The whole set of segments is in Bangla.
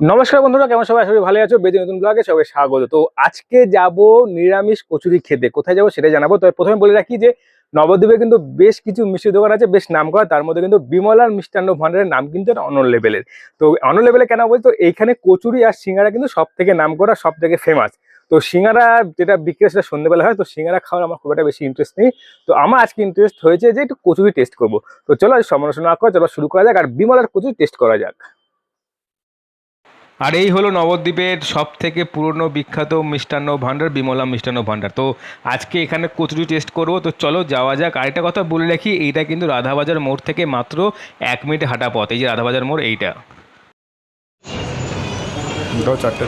নমস্কার বন্ধুরা, কেমন সবাই? আসলে ভালো আছো। বেদি নতুন ব্লগে সবাই স্বাগত। তো আজকে যাব নিরামিষ কচুরি খেতে। কোথায় যাব সেটা জানাব। তবে প্রথমে বলে রাখি যে, নবদ্বীপে কিন্তু বেশ কিছু মিষ্টি দোকান আছে, বেশ নাম করা। তার মধ্যে কিন্তু বিমলার মিষ্টান্ন ভান্ডারের নাম কিন্তু অন্য লেভেলের তো অন্য লেভেলে কেন বলতো এইখানে কচুরি আর সিঙ্গারা কিন্তু সব থেকে নাম করা সব থেকে ফেমাস তো সিঙ্গারা যেটা বিক্রি সেটা সন্ধ্যেবেলা হয় তো সিঙ্গারা খাওয়ার আমার খুব একটা বেশি ইন্টারেস্ট নেই। তো আমার আজকে ইন্টারেস্ট হয়েছে যে একটু কচুরি টেস্ট করব। তো চলো সমালোচনা করে চলো শুরু করা যাক আর বিমলার কচুরি টেস্ট করা যাক। আর এই হলো নবদ্বীপের সব থেকে পুরনো বিখ্যাত মিষ্টান্ন ভাণ্ডার বিমলা মিষ্টান্ন ভাণ্ডার। তো আজকে এখানে কচুরি টেস্ট করব তো চলো যাওয়া যাক। আরেকটা কথা বলে রাখি এইটা কিন্তু রাধাবাজার মোড় থেকে মাত্র এক মিনিট হাঁটা পথ। এই যে রাধাবাজার মোড় এইটা। চারটে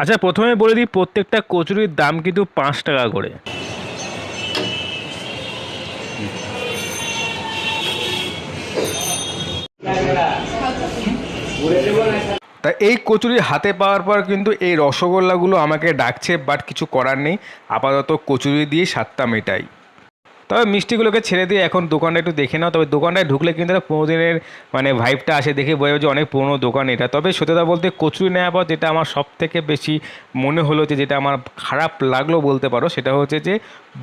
আচ্ছা প্রথমে বলে দিই প্রত্যেকটা কচুরির দাম কিন্তু পাঁচ টাকা করে। তা এই কচুরি হাতে পাওয়ার পর কিন্তু এই রসগোল্লাগুলো আমাকে ডাকছে বাট কিছু করার নেই। আপাতত কচুরি দিয়ে সাতটা মেটাই। তবে মিষ্টিগুলোকে ছেড়ে দিয়ে এখন দোকানটা একটু দেখে নাও। তবে দোকানটায় ঢুকলে কিন্তু একটা দিনের মানে ভাইবটা আসে, দেখে বোঝা যে অনেক পুরোনো দোকান এটা। তবে সত্যতা বলতে কচুরি নেওয়ার পর যেটা আমার সব থেকে বেশি মনে হলো যে, যেটা আমার খারাপ লাগল বলতে পারো, সেটা হচ্ছে যে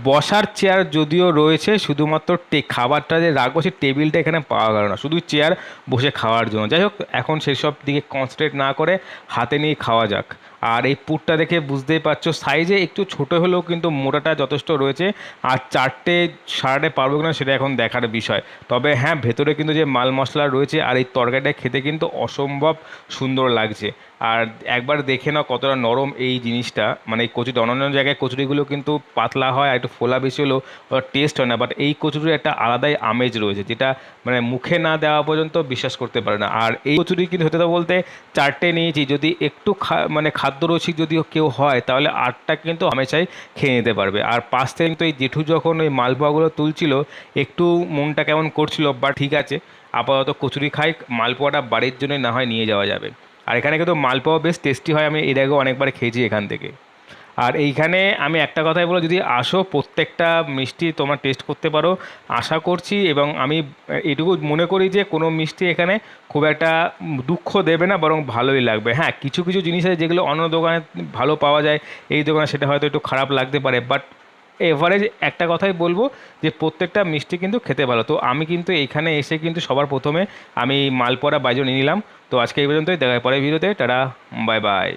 বসার চেয়ার যদিও রয়েছে, শুধুমাত্র টে খাবারটা যে রাখব, সেই টেবিলটা এখানে পাওয়া গেল না। শুধু চেয়ার বসে খাওয়ার জন্য। যাই হোক, এখন সেসব দিকে কনসেন্ট্রেট না করে হাতে নিয়ে খাওয়া যাক। আর এই পুরটা দেখে বুঝতেই পারছ সাইজে একটু ছোট হলেও কিন্তু মোটাটা যথেষ্ট রয়েছে। আর চারটে সারাটে পারব কিনা সেটা এখন দেখার বিষয়। তবে হ্যাঁ ভেতরে কিন্তু যে মাল মশলা রয়েছে আর এই তরকারিটা খেতে কিন্তু অসম্ভব সুন্দর লাগছে। আর একবার দেখে নাও কতটা নরম এই জিনিসটা। মানে এই কচুরি, অন্যান্য জায়গায় কচুরিগুলো কিন্তু পাতলা হয় আর একটু ফোলা বেশি হলেও টেস্ট হয় না। বাট এই কচুরির একটা আলাদাই আমেজ রয়েছে, যেটা মানে মুখে না দেওয়া পর্যন্ত বিশ্বাস করতে পারে না। আর এই কচুরি কিন্তু হতে বলতে চারটে নিয়েছি, যদি একটু মানে খাদ্যরসিক যদি কেউ হয়, তাহলে আটটা কিন্তু হামেশাই খেয়ে নিতে পারবে। আর পাশ থেকে কিন্তু এই জেঠু যখন ওই মালপোয়াগুলো তুলছিল, একটু মনটা কেমন করছিল বা ঠিক আছে, আপাতত কচুরি খাই, মালপোয়াটা বাড়ির জন্য না হয় নিয়ে যাওয়া যাবে। আর এখানে কিন্তু মালপোয়া বেশ টেস্টি হয়, আমি এর আগেও অনেকবার খেয়েছি এখান থেকে। আর এইখানে আমি একটা কথাই বলো যদি আসো প্রত্যেকটা মিষ্টি তোমার টেস্ট করতে পারো, আশা করছি এবং আমি এটুকু মনে করি যে কোনো মিষ্টি এখানে খুব একটা দুঃখ দেবে না, বরং ভালোই লাগবে। হ্যাঁ কিছু কিছু জিনিস আছে যেগুলো অন্য দোকানে ভালো পাওয়া যায়, এই দোকানে সেটা হয়তো একটু খারাপ লাগতে পারে বাট এভারেজ একটা কথাই বলব যে প্রত্যেকটা মিষ্টি কিন্তু খেতে ভালো। তো আমি কিন্তু এখানে এসে কিন্তু সবার প্রথমে আমি মালপোড়া বাইজো নিয়ে নিলাম। তো আজকে এই পর্যন্তই, দেখা পরে ভিডিওতে। Tata, bye bye.